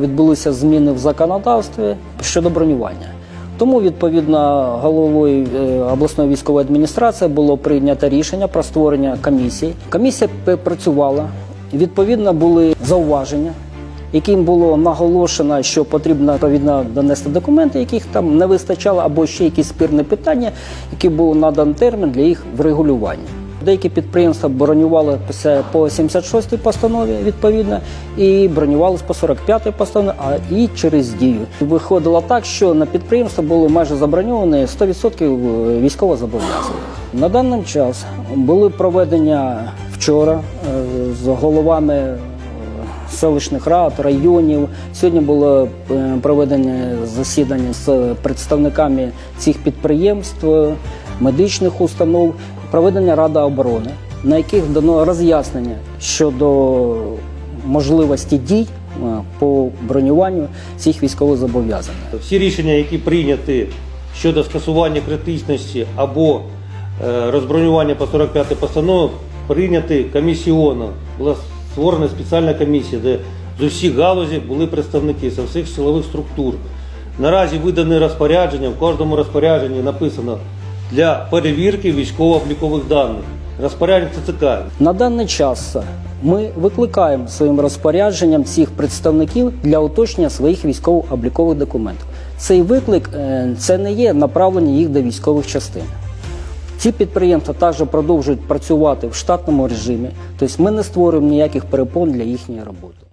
Відбулися зміни в законодавстві щодо бронювання. Тому, відповідно, головою е, обласної військової адміністрації було прийнято рішення про створення комісії. Комісія працювала. Відповідно, були зауваження, яким було наголошено, що потрібно відповідно донести документи, яких там не вистачало, або ще якісь спірні питання, які був надан термін для їх врегулювання. Деякі підприємства бронювали по 76-й постанові відповідно, і бронювалися по 45-й постанові, а і через дію. Виходило так, що на підприємство було майже заброньовані 100% військово зобов'язаних. На даний час були проведення вчора е, з головами е, селищних рад, районів. Сьогодні було е, проведення засідання з представниками цих підприємств, медичних установ, проведення Рада оборони, на яких дано роз'яснення щодо можливості дій е, по бронюванню цих військовозобов'язаних. Всі рішення, які прийняті щодо скасування критичності або е, розбронювання по 45 постанові, прийняті комісіоном. Була створена спеціальна комісія, де з усіх галузей були представники з всіх силових структур. Наразі видане розпорядження, в кожному розпорядженні написано для перевірки військово-облікових даних. Розпорядження ЦЦК. На даний час ми викликаємо своїм розпорядженням цих представників для уточнення своїх військово-облікових документів. Цей виклик е, це не є направлення їх до військових частин. Ці підприємства також продовжують працювати в штатному режимі, тобто ми не створюємо ніяких перепон для їхньої роботи.